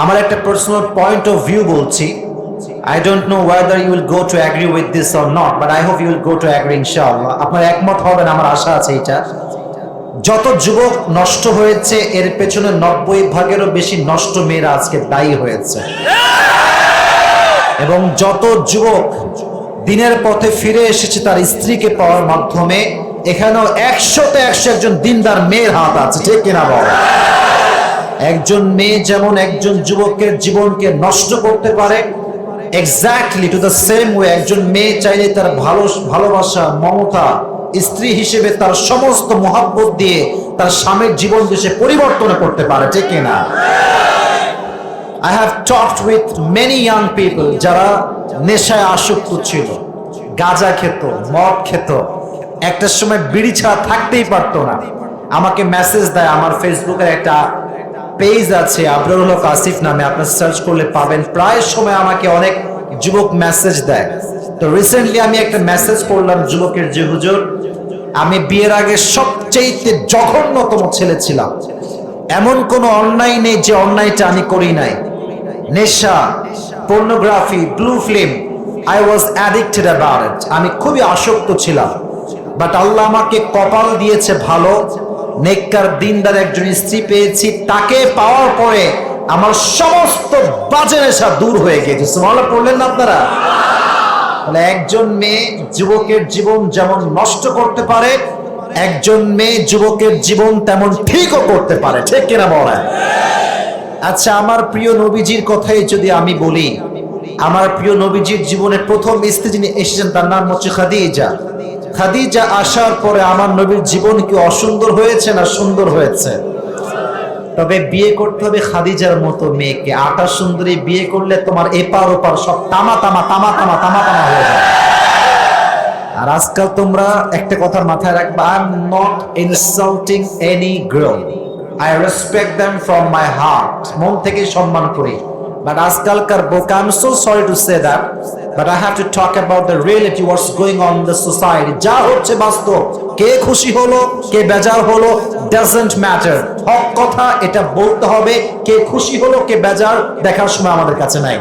আমার একটা personal point of view বলছি। I don't know whether you will go to agree with this or not but I hope you will go to agree ইনশাআল্লাহ আপনার একমত হবেন, আমার আশা আছে এটা যত যুবক নষ্ট হয়েছে, এর পেছনে নব্বই ভাগেরও বেশি নষ্ট মেয়েরা আজকে দায়ী হয়েছে। এবং যত যুবক দিনের পথে ফিরে এসেছে, তার স্ত্রীকে পাওয়ার মাধ্যমে, এখানেও একশোতে একশো একজন দিনদার মেয়ের হাত আছে, ঠিক কিনা বল? একজন মেয়ে যেমন একজন যুবকের জীবনকে নষ্ট করতে পারে exactly to the same way একজন মেয়ে চাইলে তার ভালো, ভালোবাসা, মমতা, স্ত্রী হিসেবে তার সমস্ত মহাব্বত দিয়ে তার স্বামীর জীবন দেশে পরিবর্তন করতে পারে, ঠিক কিনা I have talked with many young people যারা নেশায় আসক্ত ছিল, গাঁজা খেত, মদ খেত। একটা সময় বিড়ি ছাড়া থাকতেই পারতো না। আমাকে মেসেজ দেয়, আমার ফেসবুকের একটা পেজ আছে আবরুল হক আসিফ নামে আপনি সার্চ করলে পাবেন। প্রায় সময় আমাকে অনেক যুবক মেসেজ দেয়। তো রিসেন্টলি আমি একটা মেসেজ করলাম যুবকের যে, হুজুর, আমি বিয়ের আগে সবচেয়ে জঘন্যতম ছেলে ছিলাম। এমন কোনো অন্যায় নেই যে অন্যায়টা আমি করি নাই। নেশা pornography blue film I was addicted about আমি খুবই আসক্ত ছিলাম। বাট আল্লাহ আমাকে কপাল দিয়েছে ভালো। নেককার দিনদার একজন স্ত্রী পেয়েছি, তাকে পাওয়ার পরে আমার সমস্ত বাজে নেশা দূর হয়ে গিয়েছে। সুবহানাল্লাহ, পড়লেন না আপনারা? তাহলে একজন মেয়ে যুবকের জীবন যেমন নষ্ট করতে পারে, একজন মেয়ে যুবকের জীবন তেমন ঠিকও করতে পারে। ঠিক কিনা বলেন? আচ্ছা আমার প্রিয় নবীজির কথাই যদি আমি বলি, আমার প্রিয় নবীজির জীবনের প্রথম স্ত্রী যিনি এসেছেন, তার নাম হচ্ছে খাদিজা। খাদিজা আসার পরে আমার নবীর জীবন কি অসুন্দর হয়েছে না সুন্দর হয়েছে? তবে বিয়ে করতে হবে খাদিজার মতো মেয়েকে। আটা সুন্দরী বিয়ে করলে তোমার এপার ওপার সব তামা তামা তামা তামা তামা তামা হয়ে যায়। আর আজকাল তোমরা একটা কথা মাথায় রাখবা I am not insulting any girl I respect them from my heart মন থেকে সম্মান করি। বাট আজকালকার বোকা I am so sorry to say that but I have to talk about the reality what's going on the society যা হচ্ছে বাস্তব, কে খুশি হলো, কে বেজার হলো ডাজেন্ট ম্যাটার হক কথা, এটা বলতে হবে, কে খুশি হলো, কে বেজার, দেখার সময় আমাদের কাছে নাই।